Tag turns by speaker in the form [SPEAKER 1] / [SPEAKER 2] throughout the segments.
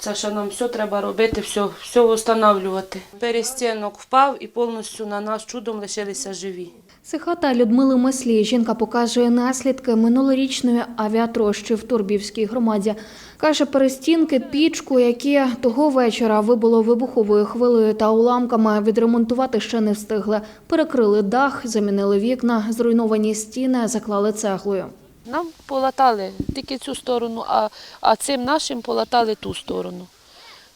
[SPEAKER 1] Це ще нам все треба робити, все, все встановлювати. Перестінок впав і повністю на нас чудом лишилися живі.
[SPEAKER 2] Це хата Людмили Маслі. Жінка показує наслідки минулорічної авіатрощі в Турбівській громаді. Каже, перестінки, пічку, які того вечора вибуло вибуховою хвилею та уламками, відремонтувати ще не встигли. Перекрили дах, замінили вікна, зруйновані стіни, заклали цеглою.
[SPEAKER 1] Нам полатали тільки цю сторону, а, а цим нашим полатали ту сторону.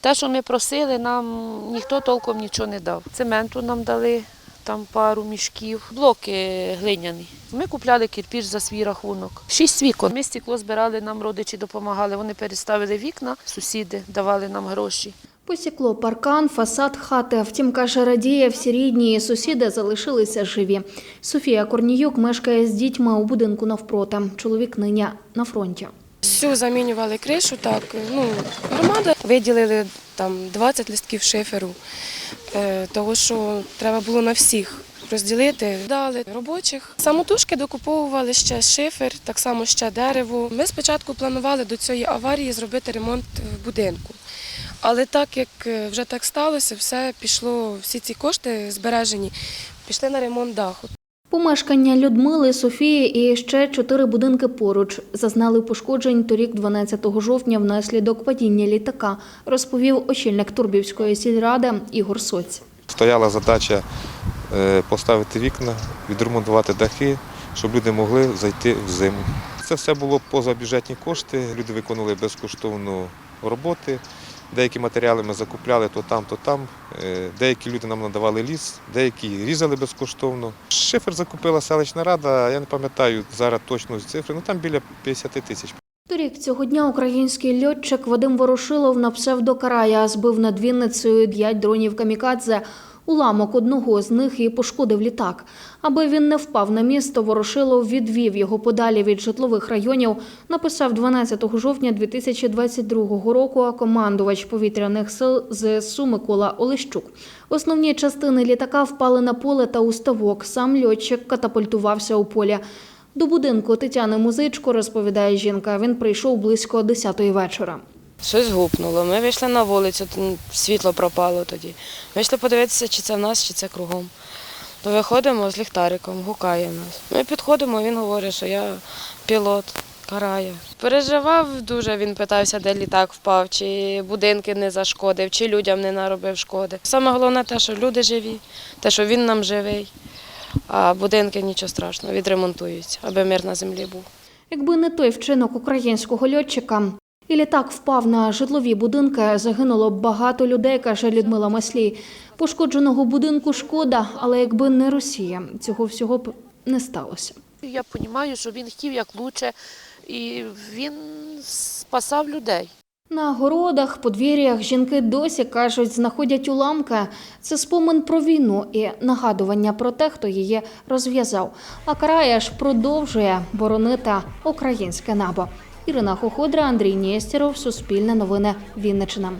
[SPEAKER 1] Те, що ми просили, нам ніхто толком нічого не дав. Цементу нам дали, там пару мішків, блоки глиняні. Ми купляли кирпіч за свій рахунок. Шість вікон. Ми стекло збирали, нам родичі допомагали. Вони переставили вікна, сусіди давали нам гроші.
[SPEAKER 2] Посікло паркан, фасад хати. Втім, каже, радіє, всі рідні і сусіди залишилися живі. Софія Корніюк мешкає з дітьми у будинку навпроти. Чоловік нині на фронті.
[SPEAKER 3] Всю замінювали кришу, так. Ну, громада виділили там 20 листків шиферу, е, того що треба було на всіх розділити. Дали робочих. Самотужки докуповували ще шифер, так само ще дерево. Ми спочатку планували до цієї аварії зробити ремонт в будинку. Але так як е, вже так сталося, все пішло, всі ці кошти збережені, пішли на ремонт даху.
[SPEAKER 2] Помешкання Людмили, Софії і ще чотири будинки поруч зазнали пошкоджень торік 12 жовтня внаслідок падіння літака, розповів очільник Турбівської сільради Ігор Соць.
[SPEAKER 4] Стояла задача е, поставити вікна, відремонтувати дахи, щоб люди могли зайти в зиму. Це все було поза бюджетні кошти. Люди виконували безкоштовно роботи. Деякі матеріали ми закупляли то там, то там. Е, Деякі люди нам надавали ліс, деякі різали безкоштовно. Шифер закупила селищна рада, я не пам'ятаю зараз точно цифри, ну там біля 50 тисяч.
[SPEAKER 2] Торік цього дня український льотчик Вадим Ворошилов на псевдокарая збив над Вінницею 5 дронів камікадзе. Уламок одного з них і пошкодив літак. Аби він не впав на місто, Ворошилов відвів його подалі від житлових районів. Написав 12 жовтня 2022 року командувач повітряних сил ЗСУ Микола Олещук. Основні частини літака впали на поле та у ставок. Сам льотчик катапультувався у полі. До будинку Тетяни Музичко, розповідає жінка, він прийшов близько 10-ї вечора.
[SPEAKER 3] Щось гупнуло. Ми вийшли на вулицю, світло пропало тоді. Вийшли подивитися, чи це в нас, чи це кругом. То виходимо з ліхтариком, гукає нас. Ми підходимо, він говорить, що я пілот, карає. Переживав дуже, він питався, де літак впав, чи будинки не зашкодив, чи людям не наробив шкоди. Саме головне те, що люди живі, те, що він нам живий, а будинки нічого страшного, відремонтуються, аби мир на землі був.
[SPEAKER 2] Якби не той вчинок українського льотчика, і літак впав на житлові будинки, загинуло багато людей, каже Людмила Маслій. Пошкодженого будинку шкода, але якби не Росія, цього всього б не сталося.
[SPEAKER 1] Я розумію, що він хотів як лучше, і він спасав людей.
[SPEAKER 2] На городах, подвір'ях жінки досі кажуть, знаходять уламки. Це спомин про війну і нагадування про те, хто її розв'язав. А Карая ж продовжує боронити українське небо. Ірина Хоходра, Андрій Нєстєров, Суспільне новини, Вінниччина.